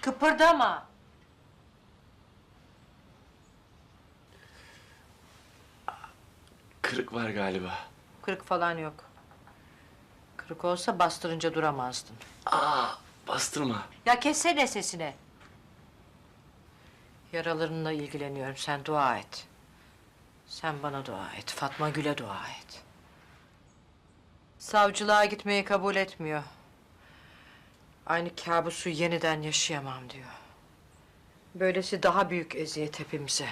Kıpırdama. Kırık var galiba. Kırık falan yok. Kırık olsa bastırınca duramazdın. Aa, bastırma. Ya kessene sesini. Yaralarınla ilgileniyorum. Sen dua et. Sen bana dua et. Fatma Gül'e dua et. Savcılığa gitmeyi kabul etmiyor. Aynı kabusu yeniden yaşayamam diyor. Böylesi daha büyük eziyet hepimize.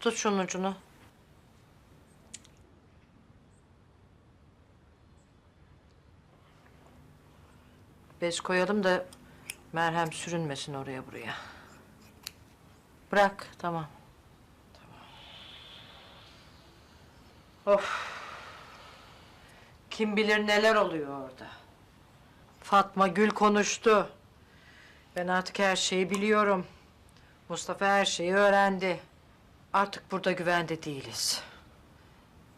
Tut şunun ucunu. Bez koyalım da merhem sürünmesin oraya buraya. Bırak, tamam. Tamam. Of. Kim bilir neler oluyor orada. Fatma Gül konuştu. Ben artık her şeyi biliyorum. Mustafa her şeyi öğrendi. Artık burada güvende değiliz.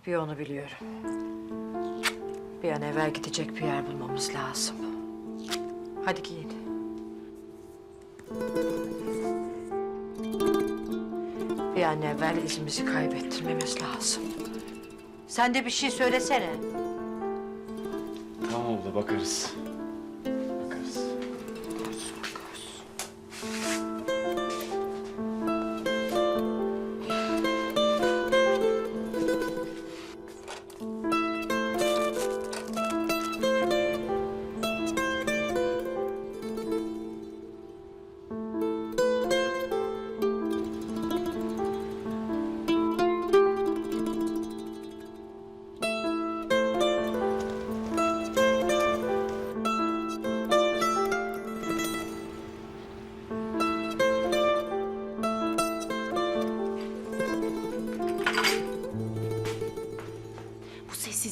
Bir onu biliyorum. Bir an evvel gidecek bir yer bulmamız lazım. Hadi giyin. Bir an evvel izimizi kaybettirmemiz lazım. Sen de bir şey söylesene. Tamam abla bakarız.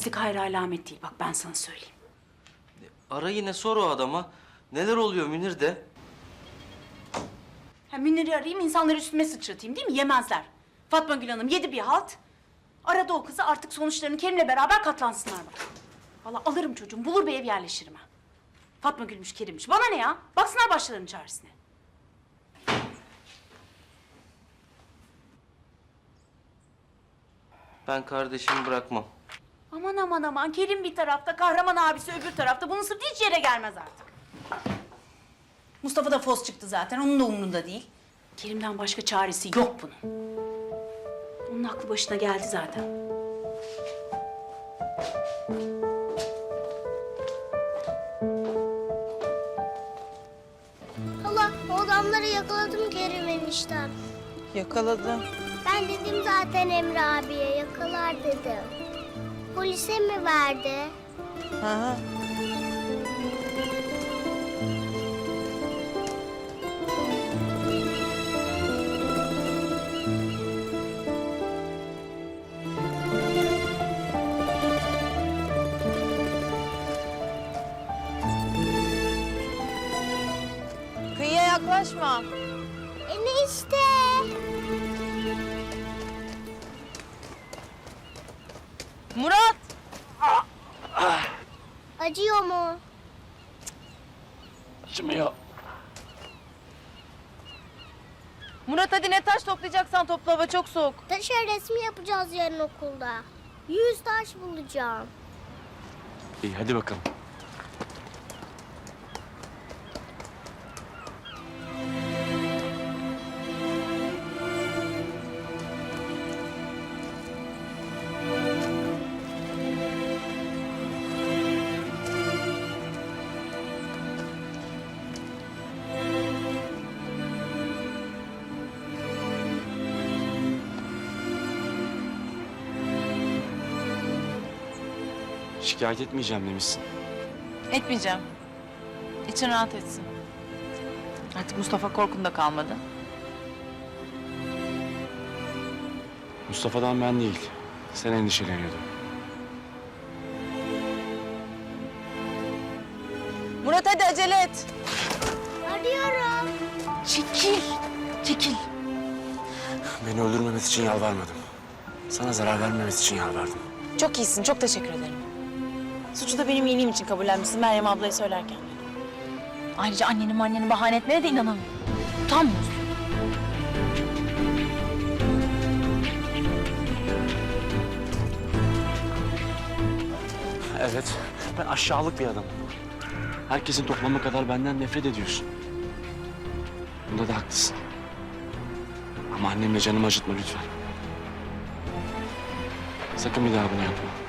Sessizlik hayır alamet değil. Bak ben sana söyleyeyim. Ara yine sor o adama. Neler oluyor Münir de. Ha, Münir'i arayayım, insanları üstüme sıçratayım değil mi? Yemezler. Fatma Gül Hanım yedi bir halt. Aradı o kızı artık sonuçlarını Kerim'le beraber katlansınlar bak. Vallahi alırım çocuğum, bulur bir ev yerleşirim ha. Fatma Gülmüş, Kerim'miş. Bana ne ya? Baksınlar başlarının çaresine. Ben kardeşimi bırakmam. Aman aman aman, Kerim bir tarafta, kahraman abisi öbür tarafta. Bunun sırtı hiç yere gelmez artık. Mustafa da fos çıktı zaten, onun da umrunda değil. Kerim'den başka çaresi yok bunun. Onun aklı başına geldi zaten. Hala o adamları yakaladım Kerim eniştem. Yakaladım. Ben dedim zaten Emre abiye yakalar dedim. Polise mi verdi? Hı Kıyıya yaklaşma. Enişte. Murat! Acıyor mu? Acımıyor. Murat hadi ne taş toplayacaksan topla hava çok soğuk. Taşa resmi yapacağız yarın okulda. Yüz taş bulacağım. İyi hadi bakalım. Şikayet etmeyeceğim demişsin. Etmeyeceğim. İçin rahat etsin. Artık Mustafa Korkun da kalmadı. Mustafa'dan ben değil. Sen endişeleniyordun. Murat hadi acele et. Arıyorum. Çekil, çekil. Beni öldürmemesi için yalvarmadım. Sana zarar vermemesi için yalvardım. Çok iyisin, çok teşekkür ederim. Suçu da benim iyiliğim için kabullenmişsin Meryem ablaya söylerken. Ayrıca annenin annenin bahane etmene de inanamıyorum. Utanmıyorsun. Evet, ben aşağılık bir adamım. Herkesin toplamı kadar benden nefret ediyorsun. Bunda da haklısın. Ama annemle canımı acıtma lütfen. Sakın bir daha bunu yapma.